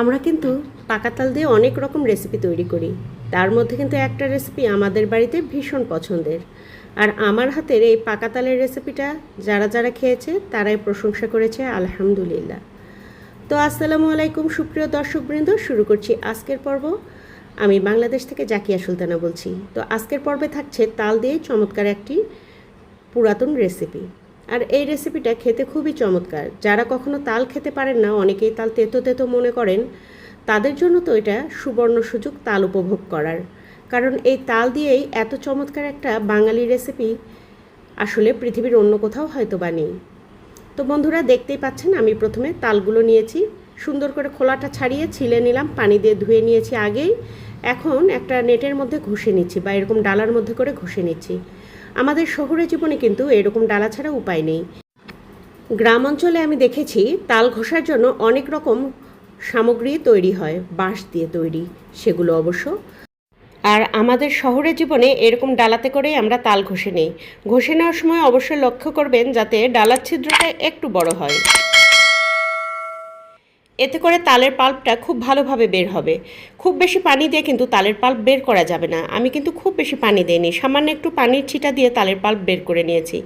আমরা কিন্তু পাকা তাল দিয়ে অনেক রকম রেসিপি তৈরি করি। তার মধ্যে কিন্তু একটা রেসিপি আমাদের বাড়িতে ভীষণ পছন্দের। আর আমার হাতের এই পাকা তালের রেসিপিটা যারা যারা খেয়েছে, তারাই প্রশংসা করেছে, আলহামদুলিল্লাহ। তো আসসালামু আলাইকুম, সুপ্রিয় দর্শকবৃন্দ, শুরু করছি আজকের পর্ব। আমি বাংলাদেশ থেকে জাকিয়া সুলতানা বলছি। তো আজকের পর্বে থাকছে তাল দিয়ে চমৎকার একটি পুরাতন রেসিপি আর এই রেসিপিটা খেতে খুবই চমৎকার। যারা কখনো তাল খেতে পারেন না, অনেকেই তাল তেতো তেতো মনে করেন। তাদের জন্য তো এটা সুবর্ণ সুযোগ তাল উপভোগ করার। কারণ এই তাল দিয়েই এত চমৎকার একটা বাঙালি রেসিপি আসলে পৃথিবীর অন্য কোথাও হয়তো বা নেই। তো বন্ধুরা, দেখতেই পাচ্ছেন আমি প্রথমে তালগুলো নিয়েছি। সুন্দর করে খোলাটা ছাড়িয়ে ছিলে নিলাম, পানি দিয়ে ধুয়ে নিয়েছি আগেই। এখন একটা নেটের মধ্যে ঘষে নিচ্ছি বা এরকম ডালার মধ্যে করে ঘষে নিচ্ছি। আমাদের শহুরে জীবনে কিন্তু এরকম ডালা ছাড়া উপায় নেই। গ্রাম অঞ্চলে আমি দেখেছি, তাল ঘষার জন্য অনেক রকম সামগ্রী তৈরি হয়, বাঁশ দিয়ে তৈরি, সেগুলো অবশ্য। আর আমাদের শহরের জীবনে এরকম ডালাতে করেই আমরা তাল ঘষে নিই। ঘষে নেওয়ার সময় অবশ্যই লক্ষ্য করবেন যাতে ডালার ছিদ্রটা একটু বড় হয়। এতে করে তালের পাল্পটা খুব ভালোভাবে বের হবে। খুব বেশি পানি দিয়ে কিন্তু তালের পাল্প বের করা যাবে না। আমি কিন্তু খুব বেশি পানি দিইনি। সামান্য একটু পানির ছিটা দিয়ে তালের পাল্প বের করে নিয়েছি।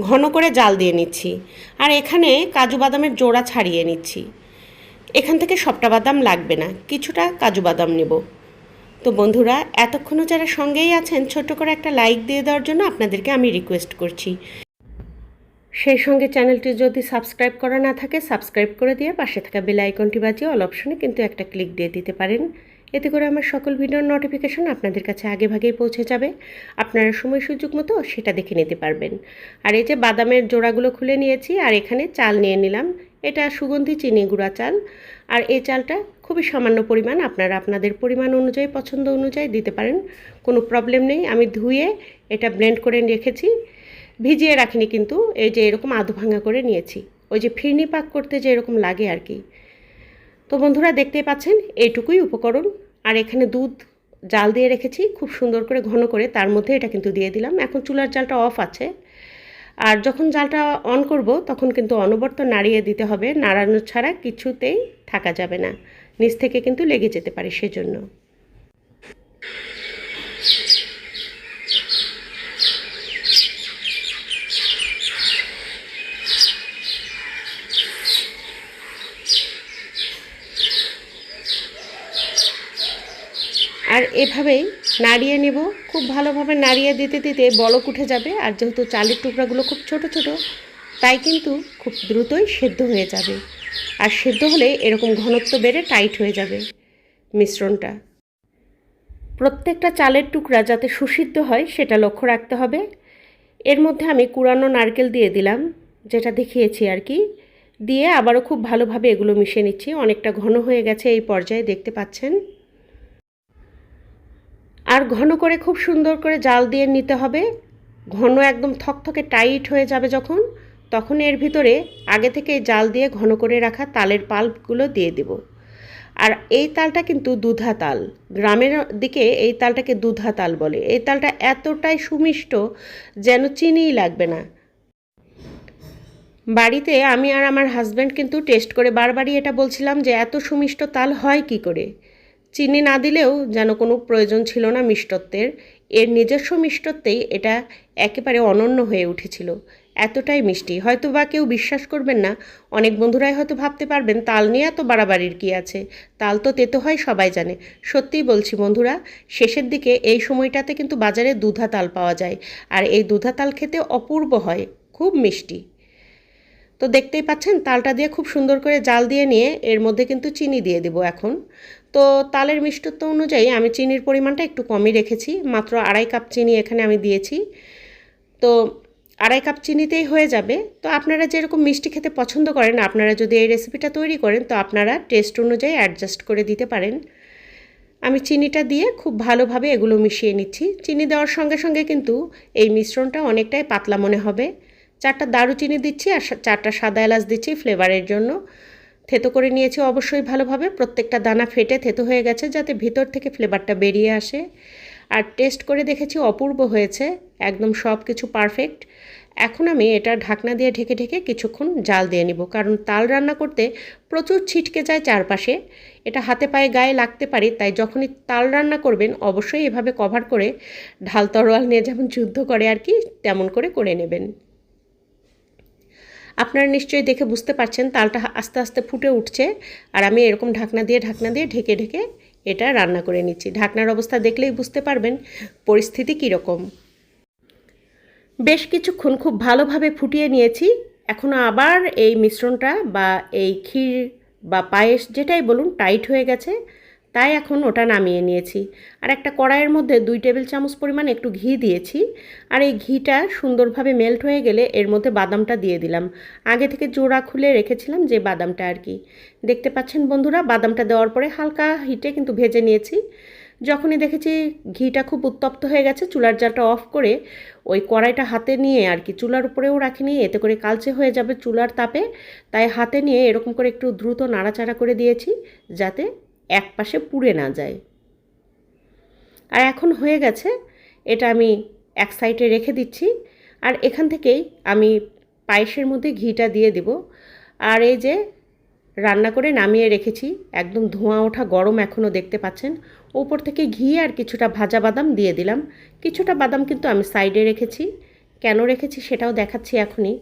ঘন করে জাল দিয়ে নিচ্ছি। আর এখানে কাজু বাদামের জোড়া ছাড়িয়ে নিচ্ছি। এখান থেকে সবটা বাদাম লাগবে না। কিছুটা কাজু বাদাম নেব। তো বন্ধুরা, এতক্ষণও যারা সঙ্গেই আছেন ছোট করে একটা লাইক দিয়ে দেওয়ার জন্য আপনাদেরকে আমি রিকোয়েস্ট করছি। সেই সঙ্গে চ্যানেলটি যদি সাবস্ক্রাইব করা না থাকে, সাবস্ক্রাইব করে দিয়ে পাশে থাকা বেল আইকনটি বাজিয়ে অল অপশনে কিন্তু একটা ক্লিক দিয়ে দিতে পারেন। এতে করে আমার সকল ভিডিওর নোটিফিকেশন আপনাদের কাছে আগে ভাগেই পৌঁছে যাবে। আপনারা সময় সুযোগ মতো সেটা দেখে নিতে পারবেন। আর এই যে বাদামের জোড়াগুলো খুলে নিয়েছি, আর এখানে চাল নিয়ে নিলাম। এটা সুগন্ধি চিনি গুঁড়া চাল। আর এই চালটা খুবই সামান্য পরিমাণ, আপনারা আপনাদের পরিমাণ অনুযায়ী, পছন্দ অনুযায়ী দিতে পারেন। কোনো প্রবলেম নেই। আমি ধুয়ে এটা ব্লেন্ড করে রেখেছি। ভিজিয়ে রাখিনি কিন্তু, এই যে এরকম আধ ভাঙা করে নিয়েছি। ওই যে ফিরনি পাক করতে যে এরকম লাগে আর কি। তো বন্ধুরা দেখতেই পাচ্ছেন এইটুকুই উপকরণ। আর এখানে দুধ জাল দিয়ে রেখেছি, খুব সুন্দর করে ঘন করে, তার মধ্যে এটা কিন্তু দিয়ে দিলাম। এখন চুলার জালটা অফ আছে। আর যখন জালটা অন করব, তখন কিন্তু অনবরত নাড়িয়ে দিতে হবে। নাড়ানো ছাড়া কিছুতেই থাকা যাবে না। নিচ থেকে কিন্তু লেগে যেতে পারে সেজন্য। আর এভাবেই নাড়িয়ে নেব। খুব ভালোভাবে নাড়িয়ে দিতে দিতে বলক উঠে যাবে। আর যেহেতু চালের টুকরাগুলো খুব ছোট ছোট, তাই কিন্তু খুব দ্রুতই সেদ্ধ হয়ে যাবে। আর সেদ্ধ হলে এরকম ঘনত্ব বেড়ে টাইট হয়ে যাবে মিশ্রণটা। প্রত্যেকটা চালের টুকরা যাতে সুসিদ্ধ হয়, সেটা লক্ষ্য রাখতে হবে। এর মধ্যে আমি কুড়ানো নারকেল দিয়ে দিলাম, যেটা দেখিয়েছি আর কি। দিয়ে আবারও খুব ভালোভাবে এগুলো মিশিয়ে নিচ্ছি। অনেকটা ঘন হয়ে গেছে এই পর্যায়ে, দেখতে পাচ্ছেন? আর ঘন করে, খুব সুন্দর করে জাল দিয়ে নিতে হবে। ঘন একদম থকথকে টাইট হয়ে যাবে যখন, তখন এর ভিতরে আগে থেকে জাল দিয়ে ঘন করে রাখা তালের পাল্পগুলো দিয়ে দেব। আর এই তালটা কিন্তু দুধা তাল। গ্রামের দিকে এই তালটাকে দুধা তাল বলে। এই তালটা এতটাই সুমিষ্ট যেন চিনিই লাগবে না। বাড়িতে আমি আর আমার হাজব্যান্ড কিন্তু টেস্ট করে বারবারই এটা বলছিলাম যে এত সুমিষ্ট তাল হয় কি করে? চিনি না দিলেও যেন কোনো প্রয়োজন ছিল না মিষ্টত্বের। এর নিজস্ব মিষ্টত্বেই এটা একেবারে অনন্য হয়ে উঠেছিল। এতটাই মিষ্টি। হয়তো বা কেউ বিশ্বাস করবেন না, অনেক বন্ধুরাই হয়তো ভাবতে পারবেন, তাল নিয়ে এত বাড়াবাড়ির কী আছে? তাল তো তেতো হয়, সবাই জানে। সত্যিই বলছি বন্ধুরা, শেষের দিকে এই সময়টাতে কিন্তু বাজারে দুধা তাল পাওয়া যায়, আর এই দুধা তাল খেতে অপূর্ব হয়। খুব মিষ্টি। তো দেখতেই পাচ্ছেন, তালটা দিয়ে খুব সুন্দর করে জাল দিয়ে নিয়ে এর মধ্যে কিন্তু চিনি দিয়ে দেবো এখন। তো তালের মিষ্টত্ব অনুযায়ী আমি চিনির পরিমাণটা একটু কমই রেখেছি, মাত্র আড়াই কাপ চিনি এখানে আমি দিয়েছি। তো আড়াই কাপ চিনিতেই হয়ে যাবে। তো আপনারা যেরকম মিষ্টি খেতে পছন্দ করেন, আপনারা যদি এই রেসিপিটা তৈরি করেন, তো আপনারা টেস্ট অনুযায়ী অ্যাডজাস্ট করে দিতে পারেন। আমি চিনিটা দিয়ে খুব ভালোভাবে এগুলো মিশিয়ে নিচ্ছি। চিনি দেওয়ার সঙ্গে সঙ্গে কিন্তু এই মিশ্রণটা অনেকটাই পাতলা মনে হবে। চারটা দারুচিনি দিচ্ছি আর চারটা সাদা এলাচ দিচ্ছি ফ্লেভারের জন্য। থেতো করে নিয়েছি অবশ্যই ভালোভাবে। প্রত্যেকটা দানা ফেটে থেতো হয়ে গেছে যাতে ভিতর থেকে ফ্লেভারটা বেরিয়ে আসে। আর টেস্ট করে দেখেছি অপূর্ব হয়েছে, একদম সব কিছু পারফেক্ট এখন আমি এটা ঢাকনা দিয়ে ঢেকে ঢেকে কিছুক্ষণ জাল দিয়ে নিব, কারণ তাল রান্না করতে প্রচুর ছিটকে যায় চারপাশে। এটা হাতে পায়ে গায়ে লাগতে পারে, তাই যখনই তাল রান্না করবেন অবশ্যই এভাবে কভার করে ঢাল তরোয়াল নিয়ে যেমন যুদ্ধ করে আর কি, তেমন করে করে নেবেন। আপনারা নিশ্চয়ই দেখে বুঝতে পারছেন, তালটা আস্তে আস্তে ফুটে উঠছে আর আমি এরকম ঢাকনা দিয়ে ঢাকনা দিয়ে ঢেকে ঢেকে এটা রান্না করে নিচ্ছি। ঢাকনার অবস্থা দেখলেই বুঝতে পারবেন পরিস্থিতি কীরকম। বেশ কিছুক্ষণ খুব ভালোভাবে ফুটিয়ে নিয়েছি। এখন আবার এই মিশ্রণটা বা এই ক্ষীর বা পায়েস যেটাই বলুন, টাইট হয়ে গেছে। তাই এখন ওটা নামিয়ে নিয়েছি। আর একটা কড়াইয়ের মধ্যে দুই টেবিল চামচ পরিমাণ একটু ঘি দিয়েছি। আর এই ঘিটা সুন্দরভাবে মেল্ট হয়ে গেলে এর মধ্যে বাদামটা দিয়ে দিলাম। আগে থেকে জোড়া খুলে রেখেছিলাম যে বাদামটা আর কি। দেখতে পাচ্ছেন বন্ধুরা, বাদামটা দেওয়ার পরে হালকা হিটে কিন্তু ভেজে নিয়েছি। যখনই দেখেছি ঘিটা খুব উত্তপ্ত হয়ে গেছে, চুলার জালটা অফ করে ওই কড়াইটা হাতে নিয়ে আর কি, চুলার উপরেও রাখিনি, এতে করে কালচে হয়ে যাবে চুলার তাপে। তাই হাতে নিয়ে এরকম করে একটু দ্রুত নাড়াচাড়া করে দিয়েছি, যাতে এক পাশে পুড়ে না যায়। আর এখন হয়ে গেছে, এটা আমি এক সাইডে রেখে দিচ্ছি, আর এখান থেকেই আমি পায়েসের মধ্যে ঘিটা দিয়ে দেব। আর এই যে রান্না করে নামিয়ে রেখেছি, একদম ধোঁয়া ওঠা গরম এখনও দেখতে পাচ্ছেন, ওপর থেকে ঘি আর কিছুটা ভাজা বাদাম দিয়ে দিলাম। কিছুটা বাদাম কিন্তু আমি সাইডে রেখেছি, কেন রেখেছি সেটাও দেখাচ্ছি এখনই।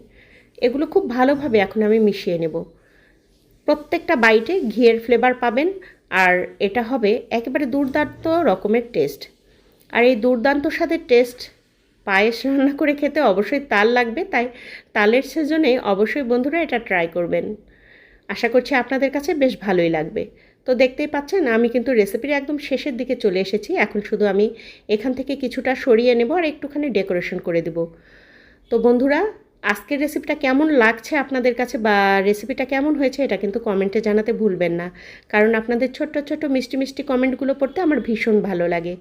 এগুলো খুব ভালোভাবে এখন আমি মিশিয়ে নেব। প্রত্যেকটা বাইটে ঘিয়ের ফ্লেভার পাবেন আর এটা হবে একেবারে দুর্দান্ত রকমের টেস্ট। আর এই দুর্দান্ত স্বাদের টেস্ট পায়েস রান্না করে খেতে অবশ্যই তাল লাগবে, তাই তালের সিজনে অবশ্যই বন্ধুরা এটা ট্রাই করবেন। আশা করছি আপনাদের কাছে বেশ ভালোই লাগবে। তো দেখতেই পাচ্ছেন, আমি কিন্তু রেসিপির একদম শেষের দিকে চলে এসেছি। এখন শুধু আমি এখান থেকে কিছুটা সরিয়ে নেব আর একটুখানি ডেকোরেশন করে দেব। তো বন্ধুরা আজকের রেসিপিটা কেমন লাগছে আপনাদের কাছে বা রেসিপিটা কেমন হয়েছে এটা কিন্তু কমেন্টে জানাতে ভুলবেন না। কারণ আপনাদের ছোট্ট ছোট্ট, মিষ্টি মিষ্টি কমেন্টগুলো পড়তে আমার ভীষণ ভালো লাগে।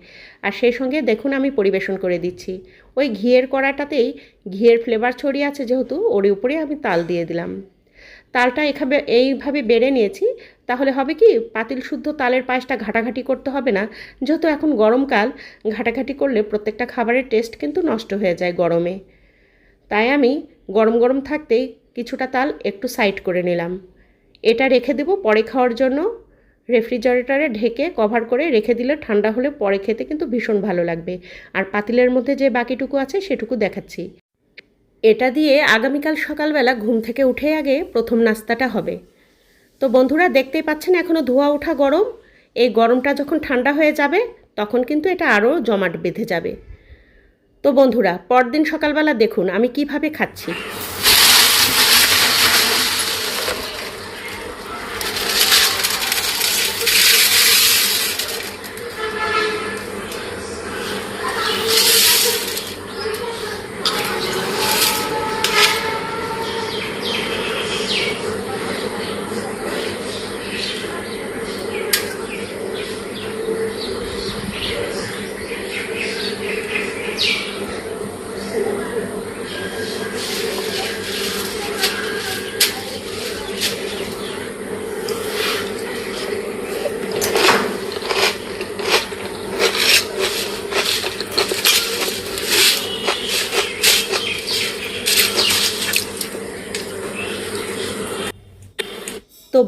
আর সেই সঙ্গে দেখুন আমি পরিবেশন করে দিচ্ছি। ওই ঘিয়ের কড়াটাতেই ঘিয়ের ফ্লেভার ছড়িয়ে আছে যেহেতু, ওর উপরে আমি তাল দিয়ে দিলাম। তালটা এখানে এইভাবে বেড়ে নিয়েছি। তাহলে হবে কি, পাতিল শুদ্ধ তালের পায়েসটা ঘাটাঘাটি করতে হবে না। যেহেতু এখন গরমকাল ঘাটাঘাটি করলে প্রত্যেকটা খাবারের টেস্ট কিন্তু নষ্ট হয়ে যায় গরমে। তাই আমি গরম গরম থাকতেই কিছুটা তাল একটু সাইড করে নিলাম। এটা রেখে দেব পরে খাওয়ার জন্য। রেফ্রিজারেটরে ঢেকে কভার করে রেখে দিলে ঠান্ডা হলে পরে খেতে কিন্তু ভীষণ ভালো লাগবে। আর পাতিলের মধ্যে যে বাকিটুকু আছে সেটুকু দেখাচ্ছি। এটা দিয়ে আগামীকাল সকালবেলা ঘুম থেকে উঠে আগে প্রথম নাস্তাটা হবে। তো বন্ধুরা, দেখতেই পাচ্ছেন এখনও ধোয়া ওঠা গরম। এই গরমটা যখন ঠান্ডা হয়ে যাবে, তখন কিন্তু এটা আরও জমাট বেঁধে যাবে। তো বন্ধুরা পরদিন সকালবেলা দেখুন আমি কীভাবে খাচ্ছি।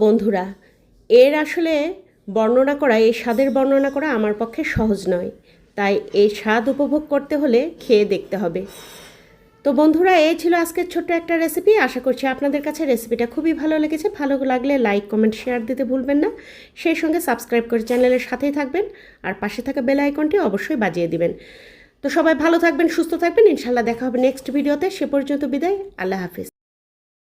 বন্ধুরা, এর আসলে বর্ণনা করা, এই স্বাদের বর্ণনা করা আমার পক্ষে সহজ নয়। তাই এই স্বাদ উপভোগ করতে হলে খেয়ে দেখতে হবে। তো বন্ধুরা, এই ছিল আজকের ছোট্ট একটা রেসিপি আশা করছি আপনাদের কাছে রেসিপিটা খুবই ভালো লেগেছে। ভালো লাগলে লাইক কমেন্ট শেয়ার দিতে ভুলবেন না। সেই সঙ্গে সাবস্ক্রাইব করে চ্যানেলের সাথেই থাকবেন আর পাশে থাকা বেল আইকনটি অবশ্যই বাজিয়ে দিবেন। তো সবাই ভালো থাকবেন, সুস্থ থাকবেন। ইনশাল্লাহ দেখা হবে নেক্সট ভিডিওতে সে পর্যন্ত বিদায়। আল্লাহ হাফিজ।